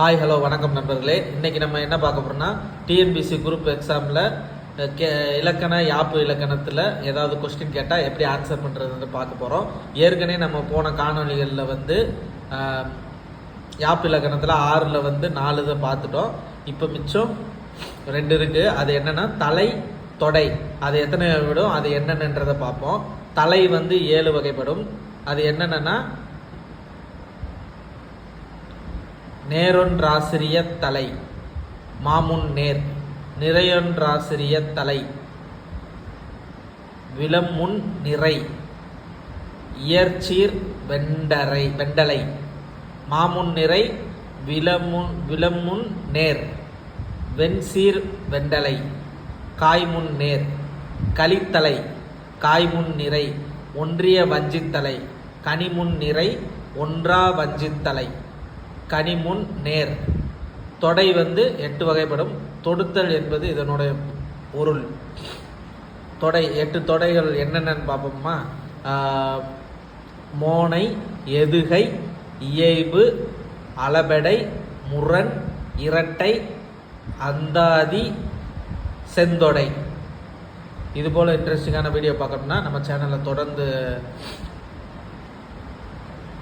Hi hello வணக்கம் நண்பர்களே. இன்றைக்கி நம்ம என்ன பார்க்க போகிறோம்னா டிஎன்பிசி குரூப் எக்ஸாமில் கே இலக்கண யாப்பு இலக்கணத்தில் ஏதாவது கொஸ்டின் கேட்டால் எப்படி ஆன்சர் பண்ணுறதுன்னு பார்க்க போகிறோம் ஏற்கனவே நம்ம போன காணொளிகளில் வந்து யாப்பு இலக்கணத்தில் ஆறில் வந்து நாலு இதை பார்த்துட்டோம். இப்போ மிச்சம் ரெண்டு இருக்குது அது என்னென்னா தலை தொடை. அது எத்தனை விடும்? அது என்னென்னன்றதை பார்ப்போம். தலை வந்து ஏழு வகைப்படும். அது என்னென்னா நேரொன்றாசிரிய தலை. மாமுன் நேர். நிறையொன்றாசிரிய தலை. விலமுன் நிறை. இயற்சீர் வெண்டரை வெண்டலை. மாமுன் நிறை விலமுன் விலமுன் நேர். வெண்சீர் வெண்டலை. காய்முன் நேர். கலித்தலை. காய்முன் நிறை. ஒன்றிய வஞ்சித்தலை. கனிமுன் நிறை. ஒன்றா வஞ்சித்தலை. கனிமுன் நேர். தொடை வந்து எட்டு வகைப்படும். தொடுத்தல் என்பது இதனுடைய பொருள். தொடை எட்டு தொடைகள் என்னென்னு பார்ப்போமா மோனை எதுகை இயைபு அளபெடை முரண் இரட்டை அந்தாதி செந்தொடை. இதுபோல் இன்ட்ரெஸ்டிங்கான வீடியோ பார்க்கணும்னா நம்ம சேனலை தொடர்ந்து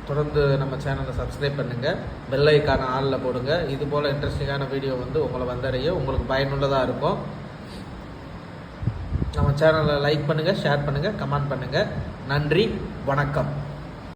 தொடர்ந்து நம்ம சேனலை சப்ஸ்கிரைப் பண்ணுங்கள் பெல் ஐக்கான ஆளில் போடுங்க. இது போல் இன்ட்ரெஸ்டிங்கான வீடியோ வந்து உங்களை வந்தடையும். உங்களுக்கு பயனுள்ளதாக இருக்கும். நம்ம சேனலை லைக் பண்ணுங்கள் ஷேர் பண்ணுங்கள் கமெண்ட் பண்ணுங்கள் நன்றி வணக்கம்.